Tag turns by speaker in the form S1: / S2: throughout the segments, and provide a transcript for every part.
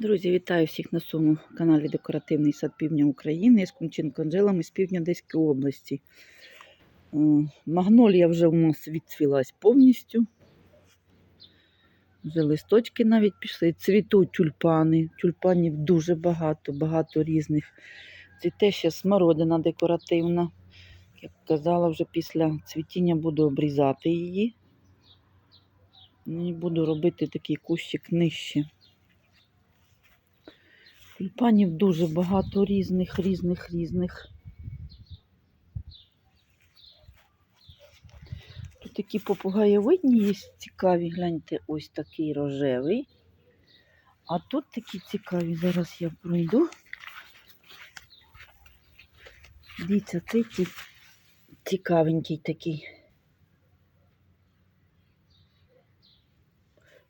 S1: Друзі, вітаю всіх на своєму каналі Декоративний сад Півдня України. З Кумченко Анжелами з півдня Одеської області. Е, Магнолія вже у нас відцвілась повністю. Вже листочки навіть пішли. Цвітуть тюльпани. Тюльпанів дуже багато, багато різних. Цвіте ще смородина декоративна. Як казала, вже після цвітіння буду обрізати її. Ну, І буду робити такий кущик нижче. Тюльпанів дуже багато різних, різних, різних. Тут такі попугаєвидні є цікаві, гляньте, ось такий рожевий. А тут такі цікаві, зараз я пройду. Дивіться, цей ці- цікавенький такий.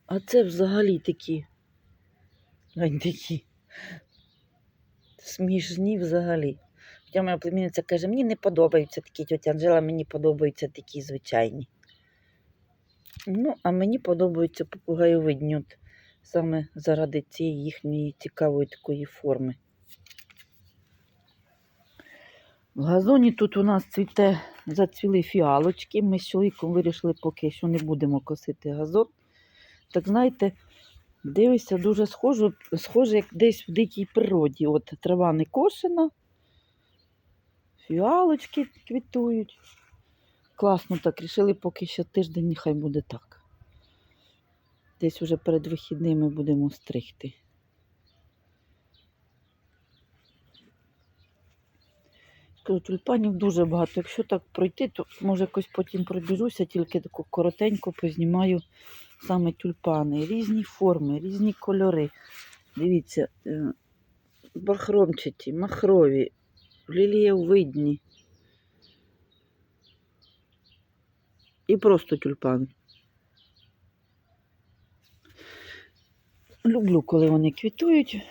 S1: А це взагалі такі. Глянь такі. Смішні взагалі. Хоча моя племінниця каже, мені не подобаються такі тетя Анжела, мені подобаються такі звичайні. Ну, а мені подобаються попугаєвидні, от саме заради цієї їхньої цікавої такої форми. В газоні тут у нас цвіте, зацвіли фіалочки. Ми з чоловіком вирішили поки що не будемо косити газон. Так знаєте, Дивишся, дуже схоже, схоже, як десь в дикій природі. От трава не кошена, фіалочки квітують. Класно так, рішили, поки ще тиждень, нехай буде так. Десь уже перед вихідними будемо стригти. Кажу, тюльпанів дуже багато. Якщо так пройти, то може якось потім пробіжуся, тільки коротенько познімаю саме тюльпани. Різні форми, різні кольори. Дивіться, е, бахромчаті, махрові, лілієвидні. І просто тюльпани. Люблю, коли вони квітують.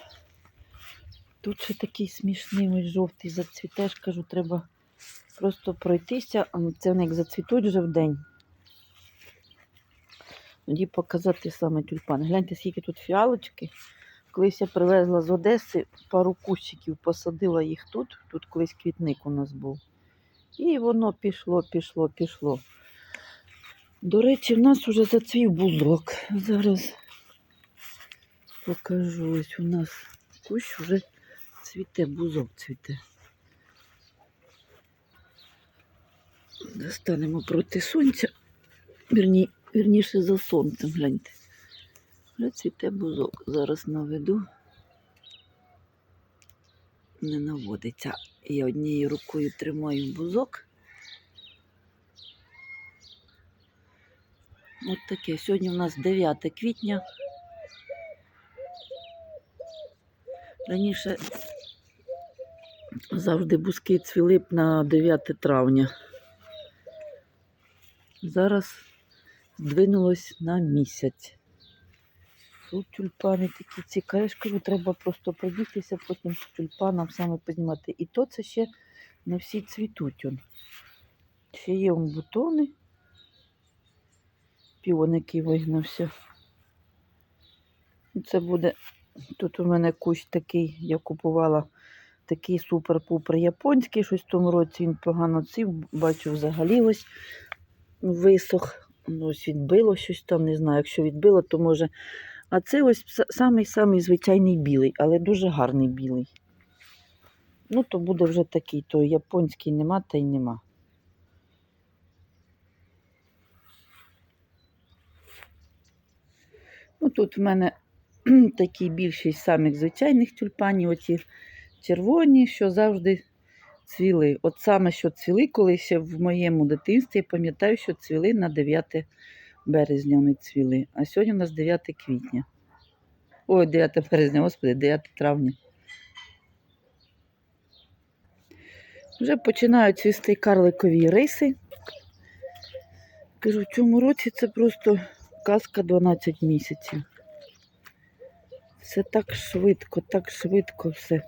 S1: Тут ще такий смішний ось жовтий зацвітеш, кажу, треба просто пройтися. А Це вони як зацвітуть вже в день. Тоді показати саме тюльпани. Гляньте, скільки тут фіалочки. Колись я привезла з Одеси пару кущиків, посадила їх тут. Тут колись квітник у нас був. І воно пішло, пішло, пішло. До речі, в нас вже зацвів бузок. Зараз покажу. Ось у нас кущ вже цвіте, бузок цвіте. Достанемо проти сонця. Вірні, вірніше за сонцем, гляньте. Вже цвіте бузок. Зараз наведу. Не наводиться. Я однією рукою тримаю бузок. От таке. Сьогодні у нас 9 квітня. Раніше завжди бузки цвіли б на 9 травня. Зараз здвинулось на місяць. Тут тюльпани такі цікаві. Я треба просто пробігтися, потім з тюльпаном саме познімати. І то це ще не всі цвітуть. Он. Ще є он бутони. Піон, який вигнався. Це буде. Тут у мене кущ такий, я купувала такий супер-пупер японський. Щось в тому році він погано ців. Бачу, взагалі ось висох. Ну, ось відбило щось там, не знаю. Якщо відбило, то може. А це ось самий-самий звичайний білий, але дуже гарний білий. Ну, то буде вже такий, то японський нема, та й нема. Ну, тут в мене такі більшість самих звичайних тюльпанів, оті червоні, що завжди цвіли. От саме, що цвіли, коли ще в моєму дитинстві, пам'ятаю, що цвіли на 9 березня вони цвіли. А сьогодні у нас 9 квітня. Ой, 9 березня, господи, 9 травня. Вже починають цвісти карликові риси. Кажу, в цьому році це просто казка 12 місяців. Все так швидко, так швидко все.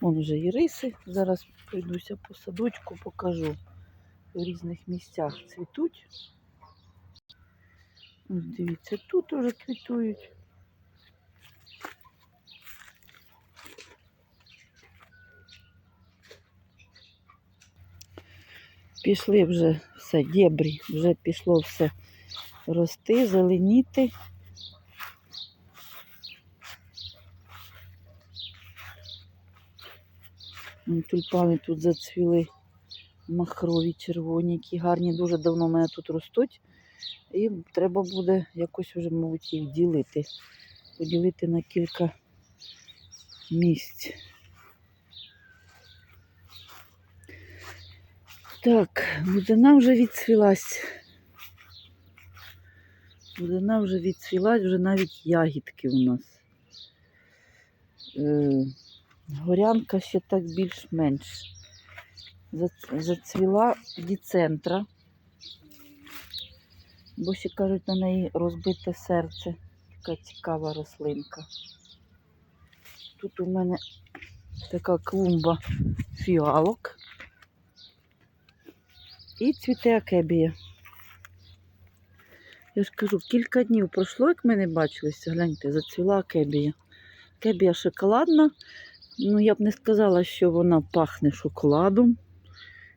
S1: Вон вже і риси. Зараз пройдуся по садочку, покажу. В різних місцях цвітуть. Дивіться, тут уже квітують. Пішли вже все, дєбрі, вже пішло все рости, зеленіти. Тюльпани тут зацвіли махрові червоні, які гарні, дуже давно в мене тут ростуть. І треба буде якось вже, мабуть, їх ділити. Поділити на кілька місць. Так, будина вже відцвілась. Будина вже відцвілась, вже навіть ягідки у нас. Горянка ще так більш-менш. Зац- Зацвіла діцентра. Бо ще кажуть, на неї розбите серце. Така цікава рослинка. Тут у мене така клумба фіалок. І цвіте акебія. Я ж кажу, кілька днів пройшло, як ми не бачилися. Гляньте, зацвіла акебія. Акебія шоколадна. Ну, я б не сказала, що вона пахне шоколадом.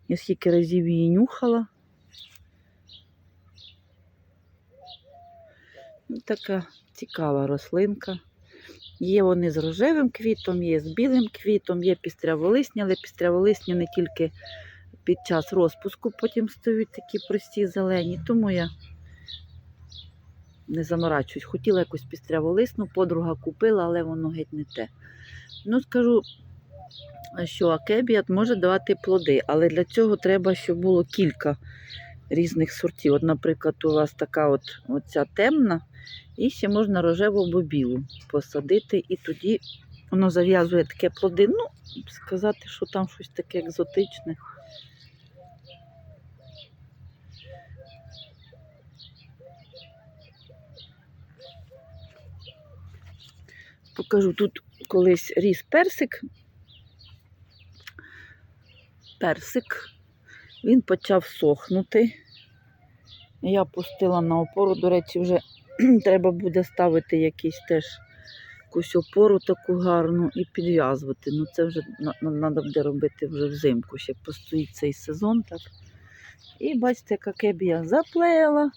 S1: Я скільки разів її нюхала. Ну, Така цікава рослинка. Є вони з рожевим квітом, є з білим квітом, є пістряволисні, але пістряволисні не тільки під час розпуску потім стають такі прості зелені, тому я не заморачуюсь. Хотіла якусь пістряволисну, подруга купила, але воно геть не те. Ну, скажу, що акебіат може давати плоди, але для цього треба, щоб було кілька різних сортів. От, наприклад, у вас така от оця темна, і ще можна рожеву або білу посадити, і тоді воно зав'язує таке плоди. Ну, сказати, що там щось таке екзотичне. Покажу, тут колись ріс персик. Персик. Він почав сохнути. Я пустила на опору. До речі, вже треба буде ставити якийсь теж якусь опору таку гарну і підв'язувати. Ну це вже треба буде робити вже взимку, ще постоїть цей сезон. так. І бачите, яка кебія заплела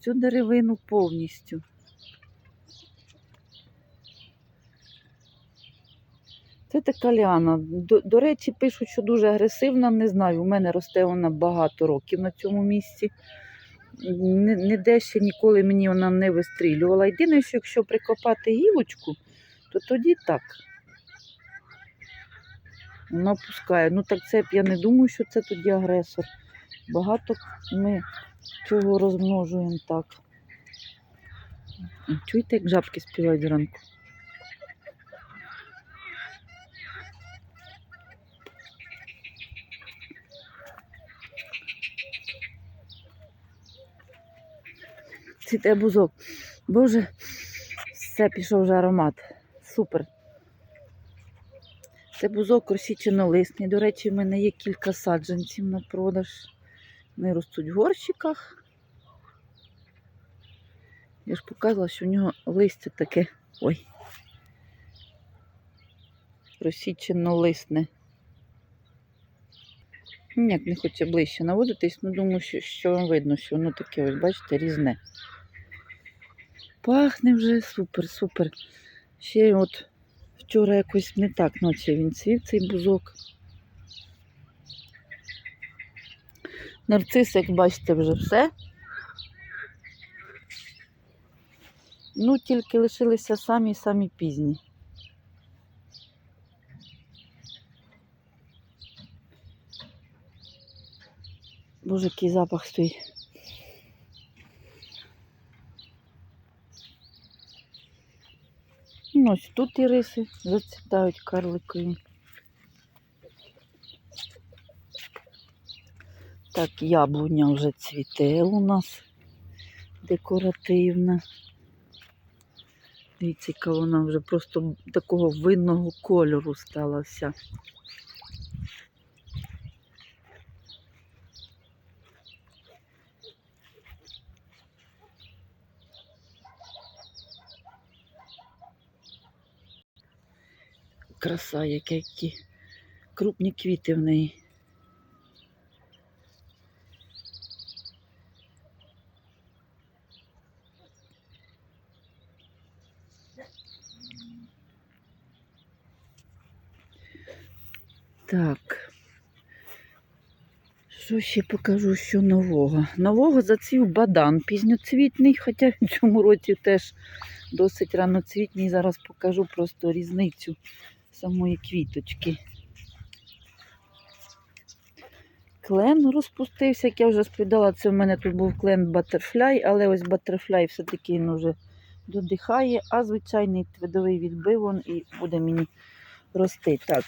S1: цю деревину повністю. Це така ліана. До, до речі, пишуть, що дуже агресивна, не знаю. У мене росте вона багато років на цьому місці. Ніде ще ніколи мені вона не вистрілювала. Єдине, що якщо прикопати гілочку, то тоді так. Вона пускає. Ну так це б я не думаю, що це тоді агресор. Багато ми чого розмножуємо так. Чуєте, як жабки співають зранку? Цвіте бузок. Боже, все пішов вже аромат. Супер. Це бузок розсічено-лисний. До речі, в мене є кілька саджанців на продаж. Вони ростуть в горщиках. Я ж показувала, що в нього листя таке. Ой. Розсічено-лисне. Ніяк не хоче ближче наводитись, ну думаю, що, що вам видно, що воно таке, ось, бачите, різне. Пахне вже супер, супер. Ще от вчора якось не так ночі він цвів цей бузок. Нарцис, як бачите, вже все. Ну, тільки лишилися самі-самі пізні. Боже, який запах стоїть. Ось тут і риси зацвітають карликові. Так, яблуня вже цвіте у нас декоративна. Дивіться, яка вона вже просто такого винного кольору стала краса, які крупні квіти в неї. Так. Що ще покажу, що нового? Нового зацвів бадан пізньоцвітний, хоча в цьому році теж досить раноцвітній. Зараз покажу просто різницю самої квіточки. Клен розпустився, як я вже сповідала, це в мене тут був клен Butterfly, але ось Butterfly все-таки він вже додихає, а звичайний твидовий відбив он і буде мені рости. Так,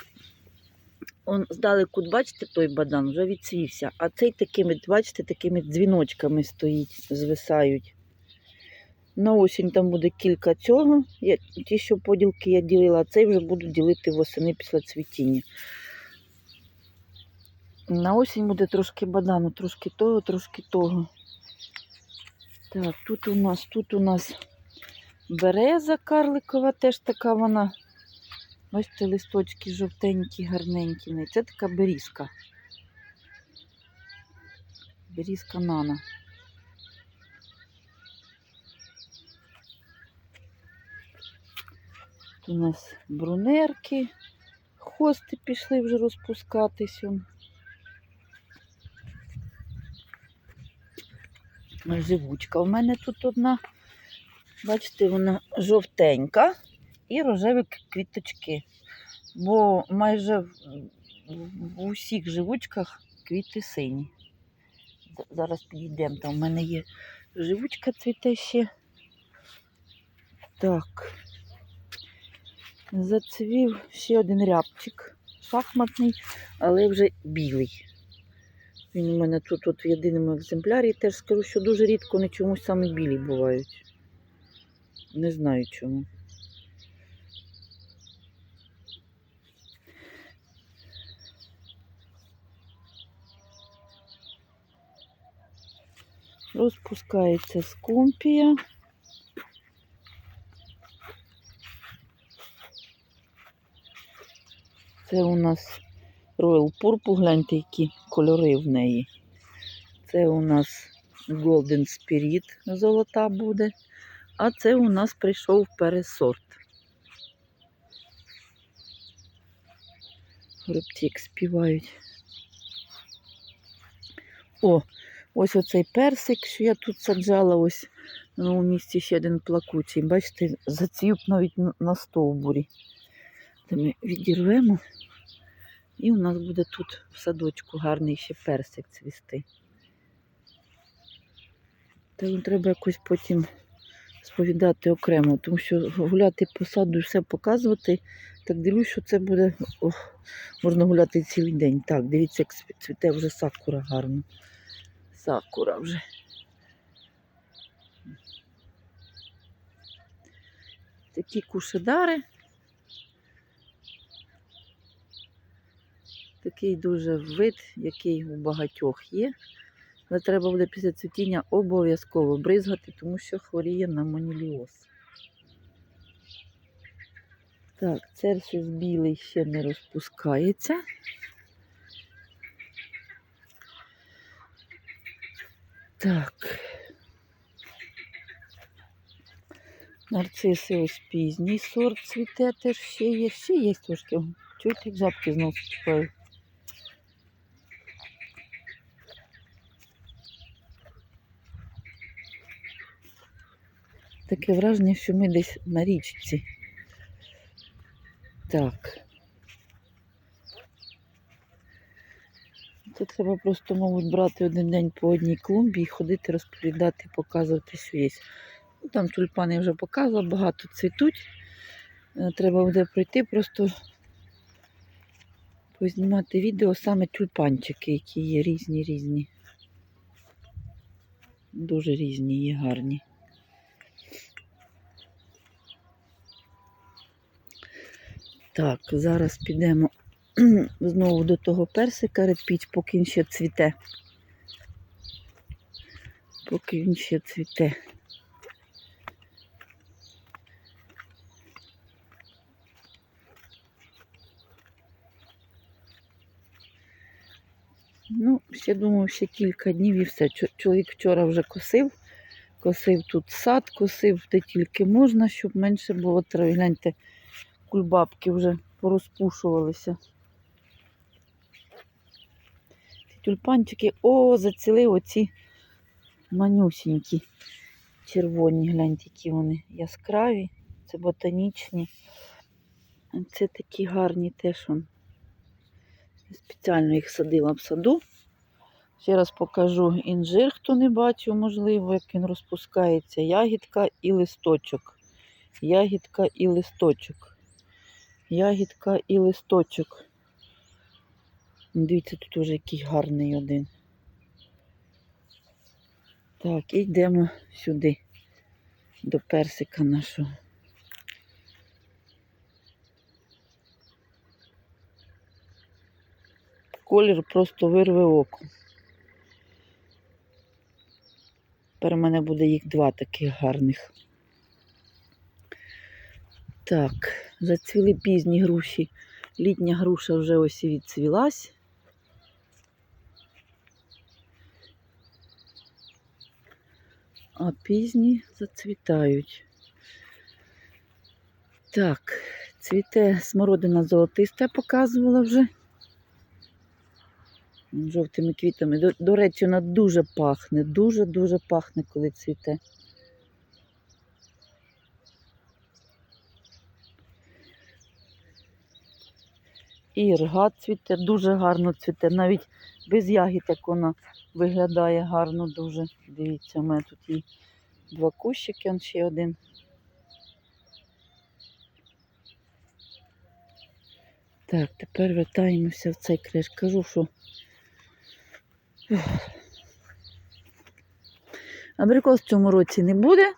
S1: Он здалеку, бачите, той бадан вже відцвівся, а цей такими, бачите, такими дзвіночками стоїть, звисають. На осінь там буде кілька цього. Я, ті, що поділки я ділила, а цей вже буду ділити восени після цвітіння. На осінь буде трошки бадану, трошки того, трошки того. Так, тут у нас, тут у нас береза карликова, теж така вона. Бачите, листочки жовтенькі, гарненькі. Це така берізка. Берізка нана. У нас брунерки, хости пішли вже розпускатись. Живучка. У мене тут одна, бачите, вона жовтенька і рожеві квіточки. Бо майже в усіх живучках квіти сині. Зараз підійдемо. Там у мене є живучка цвіте ще. Так. Зацвів ще один рябчик шахматний, але вже білий. Він у мене тут от в єдиному екземплярі. Теж скажу, що дуже рідко вони чомусь саме білі бувають. Не знаю чому. Розпускається скумпія. Це у нас Royal Purple, гляньте, які кольори в неї. Це у нас Golden Spirit золота буде. А це у нас прийшов пересорт. Горобці співають. О, ось оцей персик, що я тут саджала, ось на новому місці ще один плакучий. Бачите, зацвів навіть на- на стовбурі. Це ми відірвемо. І у нас буде тут в садочку гарний ще персик цвісти. Та треба якось потім сповідати окремо, тому що гуляти по саду і все показувати. Так дивлюсь, що це буде. Ох, можна гуляти цілий день. Так, дивіться, як цвіте вже сакура гарно. Сакура вже. Такі кушедари. Такий дуже вид, який у багатьох є. Але треба буде після цвітіння обов'язково бризгати, тому що хворіє на моніліоз. Так, церсис білий ще не розпускається. Так. Нарциси ось пізній сорт цвіте теж ще є. Ще є трошки. Чуєте, як жабки знову співають. Таке враження, що ми десь на річці. Так. Це треба просто, мабуть, брати один день по одній клумбі і ходити, розповідати, показувати, що. Ну, там тюльпани вже показувала, багато цвітуть. Е, Треба буде пройти, просто познімати відео саме тюльпанчики, які є різні різні. Дуже різні є гарні. Так, зараз підемо знову до того персика репіть, поки він ще цвіте. Поки він ще цвіте. Ну, ще думаю, ще кілька днів і все. Чоловік вчора вже косив, косив тут сад, косив де тільки можна, щоб менше було трави. Гляньте, кульбабки вже порозпушувалися. Ці тюльпанчики, о, зацілив оці манюсінькі червоні, гляньте, які вони яскраві. Це ботанічні. Це такі гарні теж. Он. Спеціально їх садила в саду. Ще раз покажу інжир, хто не бачив, можливо, як він розпускається. Ягідка і листочок. Ягідка і листочок. Ягідка і листочок. Дивіться, тут уже який гарний один. Так, і йдемо сюди, до персика нашого. Колір просто вирве око. Тепер у мене буде їх два таких гарних. Так, зацвіли пізні груші. Літня груша вже ось і відцвілась. А пізні зацвітають. Так, цвіте смородина золотиста, показувала вже. Жовтими квітами. До, до речі, вона дуже пахне, дуже-дуже пахне, коли цвіте. І ірга цвіте, дуже гарно цвіте. Навіть без ягід, як вона виглядає гарно дуже. Дивіться, у мене тут є два кущики, он ще один. Так, тепер вертаємося в цей криш. Кажу, що Абрикос в цьому році не буде.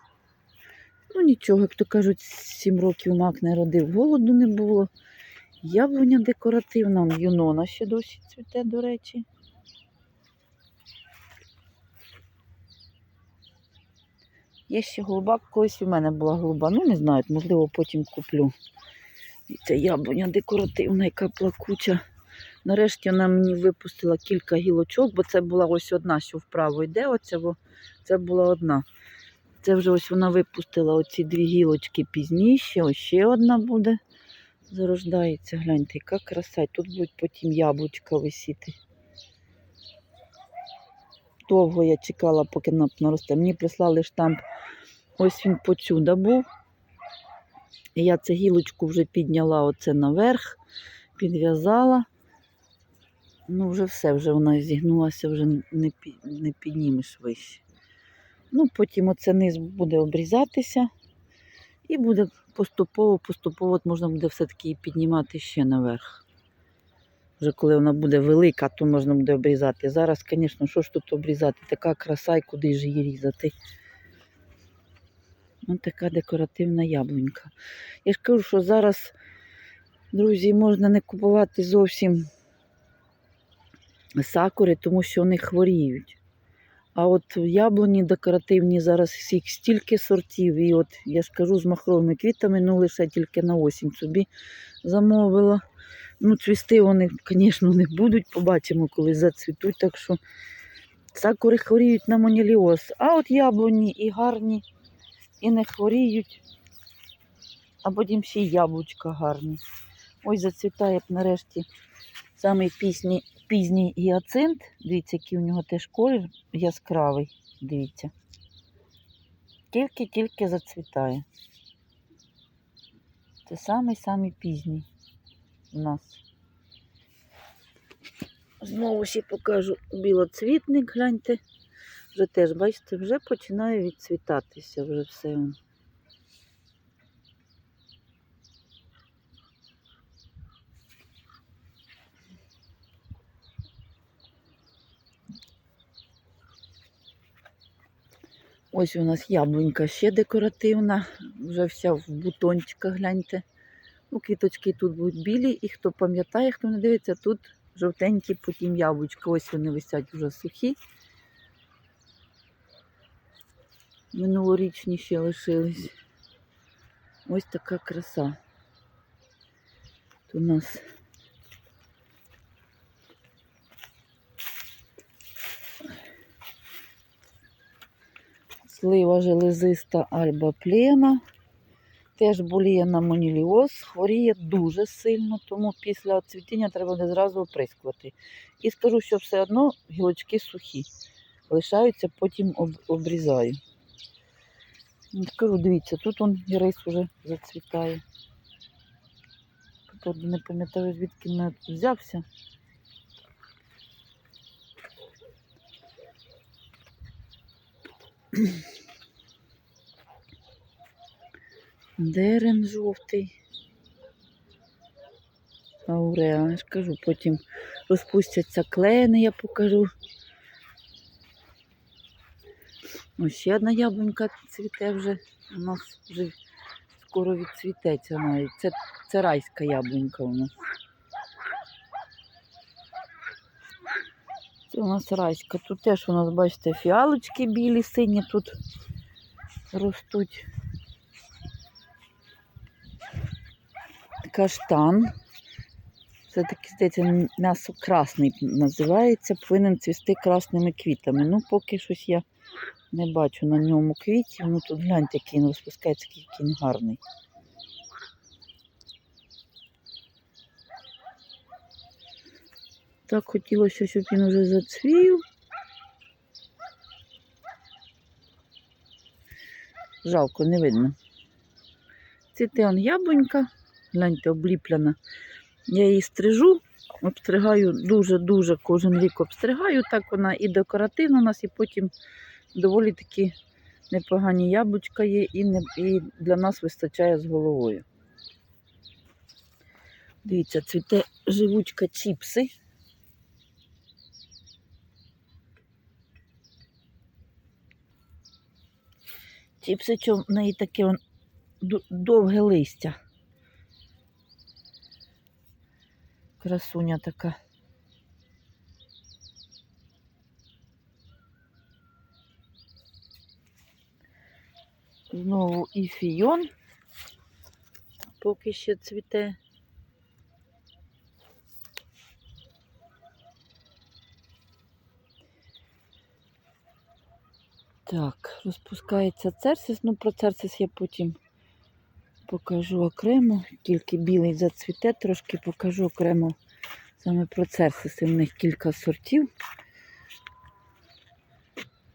S1: Ну нічого, як то кажуть, сім років мак не родив, голоду не було. Яблуня декоративна, он юнона ще досі цвіте, до речі. Є ще голуба, колись у мене була голуба. Ну, не знаю, можливо, потім куплю. І Ця яблуня декоративна, яка плакуча. Нарешті вона мені випустила кілька гілочок, бо це була ось одна, що вправо йде. Оця, бо це була одна. Це вже ось вона випустила оці дві гілочки пізніше, ось ще одна буде. Зарождається, гляньте, яка краса. Тут будуть потім яблучка висіти. Довго я чекала, поки наросте. Мені прислали штамп. Ось він почуда був. І я цю гілочку вже підняла оце наверх, підв'язала. Ну, вже все, вже вона зігнулася, вже не піднімеш вище. Ну, потім оце низ буде обрізатися і буде поступово, поступово можна буде все-таки піднімати ще наверх. Вже коли вона буде велика, то можна буде обрізати. Зараз, звісно, що ж тут обрізати? Така краса і куди ж її різати. Ось така декоративна яблунька. Я ж кажу, що зараз, друзі, можна не купувати зовсім сакури, тому що вони хворіють. А от яблуні декоративні зараз всіх стільки сортів. І от я ж кажу з махровими квітами, ну лише тільки на осінь собі замовила. Ну, цвісти вони, звісно, не будуть, побачимо, коли зацвітуть. Так що сакури хворіють на моніліоз. А от яблуні і гарні, і не хворіють. А потім ще й яблучка гарні. Ось зацвітає нарешті самий пізній, пізній гіацинт. Дивіться, який у нього теж колір яскравий. Дивіться. Тільки-тільки зацвітає. Це самий-самий пізній у нас. Знову ще покажу білоцвітник, гляньте. Вже теж, бачите, вже починає відцвітатися вже все. Ось у нас яблунька ще декоративна, вже вся в бутончиках, гляньте. Ну, квіточки тут будуть білі, і хто пам'ятає, хто не дивиться, тут жовтенькі потім яблучка. Ось вони висять вже сухі. Минулорічні ще лишились. Ось така краса. Тут у нас слива железиста альба плена. Теж боліє на моніліоз, хворіє дуже сильно, тому після цвітіння треба буде зразу оприскувати. І скажу, що все одно гілочки сухі. Лишаються, потім обрізаю. Скажу, дивіться, тут он рис уже зацвітає. Тут не пам'ятаю, звідки він взявся. Дерен жовтий. Ауреа, я ж кажу, потім розпустяться клени, я покажу. Ось ще одна яблунька цвіте вже. У нас вже скоро відцвітеться навіть. Це, це райська яблунька у нас. Це у нас райська. Тут теж у нас, бачите, фіалочки білі, сині тут ростуть. Каштан. Це такий, здається, м'ясо красний називається, повинен цвісти красними квітами. Ну, поки щось я не бачу на ньому квітів. Ну тут гляньте, який він розпускається, який він гарний. Так хотілося, щоб він уже зацвів. Жалко, не видно. Це он яблунька, гляньте, обліпляна. Я її стрижу, обстригаю дуже-дуже кожен рік обстригаю. Так вона і декоративна у нас, і потім доволі таки непогані яблучка є, і, не, і для нас вистачає з головою. Дивіться, цвіте живучка чіпси. Чіпси, що в неї таке довге листя. Красуня така. Знову і фіон, поки ще цвіте. Так, розпускається церсис. Ну, про церсис я потім покажу окремо. Тільки білий зацвіте, трошки покажу окремо саме про церсиси. В них кілька сортів.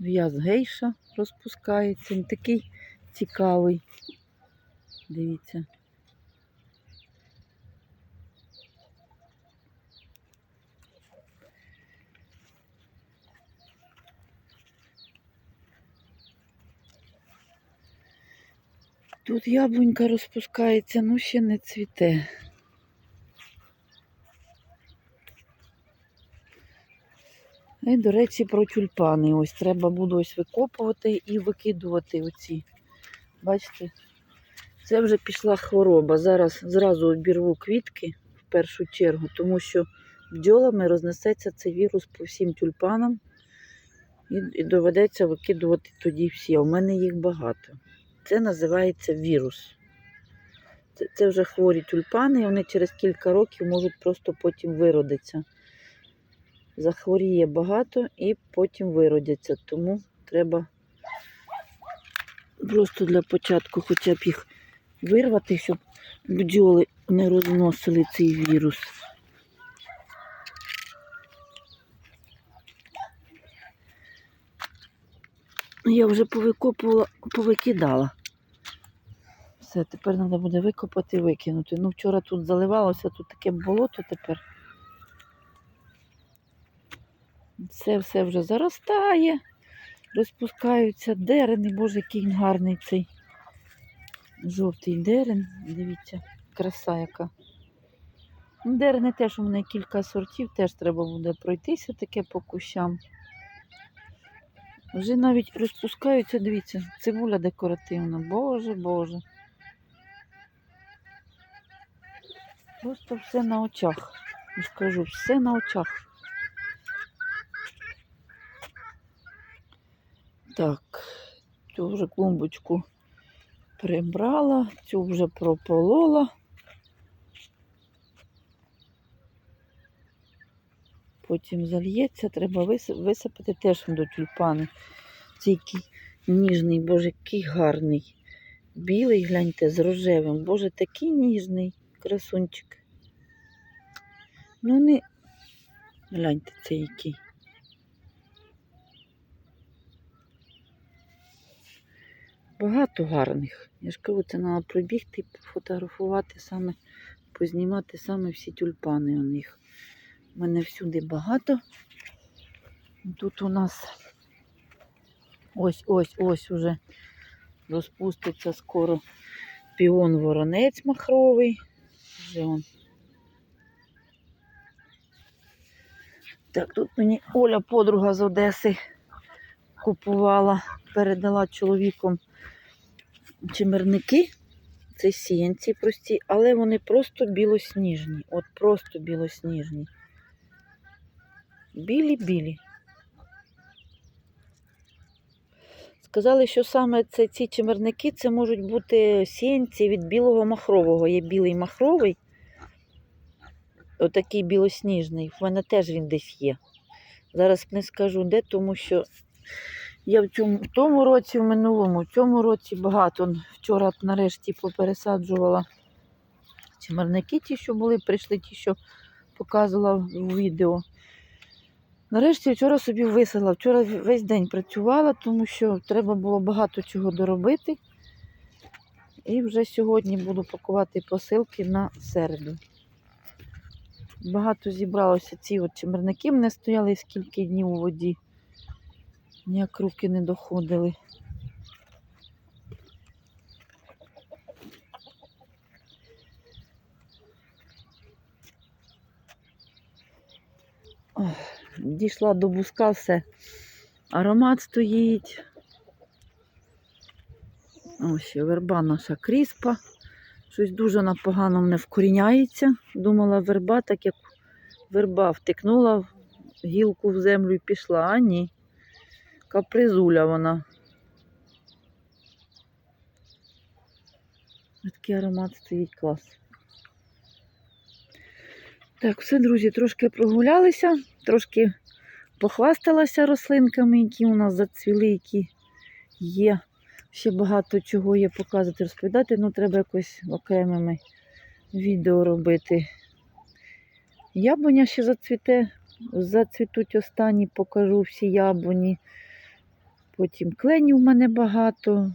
S1: В'яз гейша розпускається. Він такий цікавий. Дивіться. Тут яблунька розпускається, ну ще не цвіте. І, до речі, про тюльпани. Ось треба буде ось викопувати і викидувати оці. Бачите? Це вже пішла хвороба. Зараз зразу обірву квітки в першу чергу, тому що бджолами рознесеться цей вірус по всім тюльпанам. І, доведеться викидувати тоді всі. У мене їх багато. Це називається вірус. Це, це вже хворі тюльпани, і вони через кілька років можуть просто потім виродитися. Захворіє багато і потім виродяться. Тому треба просто для початку хоча б їх вирвати, щоб бджоли не розносили цей вірус. Я вже повикопувала, повикидала. Все, тепер треба буде викопати і викинути. Ну, вчора тут заливалося, тут таке болото тепер. Це все вже заростає, розпускаються дерени. Боже, який гарний цей жовтий дерен. Дивіться, краса яка. Ну, Дерени теж у мене кілька сортів, теж треба буде пройтися таке по кущам. Вже навіть розпускаються, дивіться, цибуля декоративна. Боже, Боже. Просто все на очах. Я ж кажу, все на очах. Так, цю вже клумбочку прибрала, цю вже прополола. Потім зальється, треба висипати теж до тюльпани. Ці кі- ніжний, боже, який гарний. Білий, гляньте, з рожевим. Боже, такий ніжний красунчик. Ну, не. Гляньте, це який. Багато гарних. Я ж кажу, це треба пробігти, пофотографувати саме, познімати саме всі тюльпани у них. У мене всюди багато. Тут у нас ось ось ось уже розпуститься скоро піон воронець махровий. Вже он. Так, тут мені Оля, подруга з Одеси, купувала, передала чоловіком чимерники. Це сіянці прості, але вони просто білосніжні. От просто білосніжні. Білі-білі. Сказали, що саме це, ці чимерники це можуть бути сіянці від білого махрового. Є білий махровий, отакий білосніжний. В мене теж він десь є. Зараз не скажу де, тому що я в тому році, в минулому, в цьому році багато. Вчора нарешті попересаджувала чимерники, ті, що були, прийшли ті, що показувала в відео. Нарешті вчора собі висила. Вчора весь день працювала, тому що треба було багато чого доробити. І вже сьогодні буду пакувати посилки на середу. Багато зібралося ці от чимерники, мене стояли скільки днів у воді. Ніяк руки не доходили. Ох, дійшла до буска все. Аромат стоїть. Ось верба наша кріспа. Щось дуже вона погано мене вкоріняється. Думала верба, так як верба втикнула гілку в землю і пішла, а ні. Капризуля вона. Такий аромат стоїть клас. Так, все, друзі, трошки прогулялися, трошки похвасталася рослинками, які у нас зацвіли, які є. Ще багато чого є показувати, розповідати, ну треба якось окремими відео робити. Яблуня ще зацвіте, зацвітуть останні, покажу всі яблуні. Потім кленів в мене багато.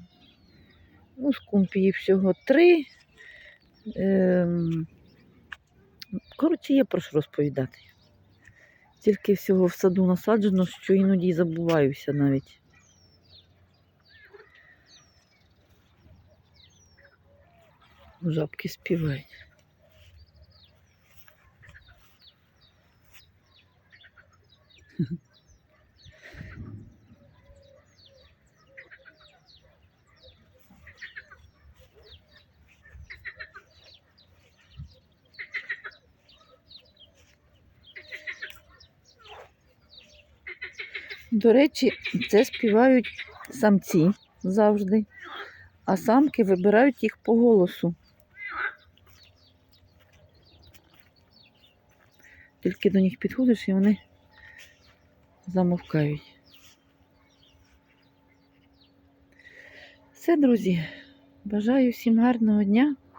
S1: Ну, скумпії всього три. Ем... Коротше, є про що розповідати. Тільки всього в саду насаджено, що іноді забуваюся навіть. Жабки співають. До речі, це співають самці завжди, а самки вибирають їх по голосу. Тільки до них підходиш і вони замовкають. Все, друзі, бажаю всім гарного дня.